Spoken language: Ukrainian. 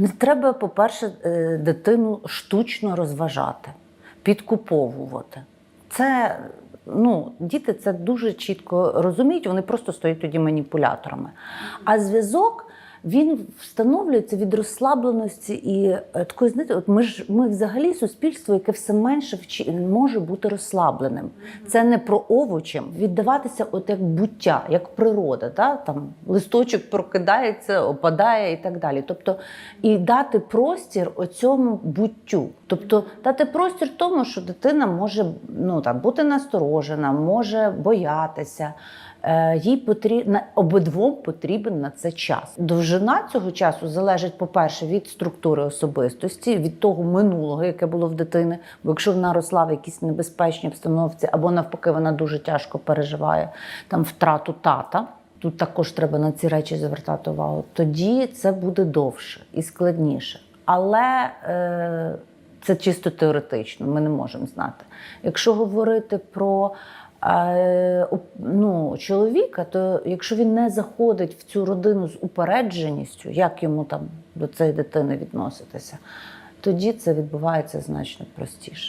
Не треба, по-перше, е, дитину штучно розважати, підкуповувати. Це ну, діти це дуже чітко розуміють, вони просто стоять тоді маніпуляторами. А зв'язок він встановлюється від розслабленості і е, такої, знаєте, от ми ж ми взагалі суспільство, яке все менше вчи, може бути розслабленим. Це не про овочем віддаватися, от як буття, як природа. Да? Там листочок прокидається, опадає і так далі. Тобто, і дати простір оцьому буттю. Тобто дати простір тому, що дитина може ну, там, бути насторожена, може боятися. Е, Їй потрібно обидвом потрібен на це час. Довжина цього часу залежить, по-перше, від структури особистості, від того минулого, яке було в дитини. Бо якщо вона росла в якійсь небезпечній обстановці, або навпаки, вона дуже тяжко переживає там втрату тата. Тут також треба на ці речі звертати увагу. Тоді це буде довше і складніше. Але е, це чисто теоретично, ми не можемо знати. Якщо говорити про е, оп- ну, чоловіка, то якщо він не заходить в цю родину з упередженістю, як йому там до цієї дитини відноситися, тоді це відбувається значно простіше.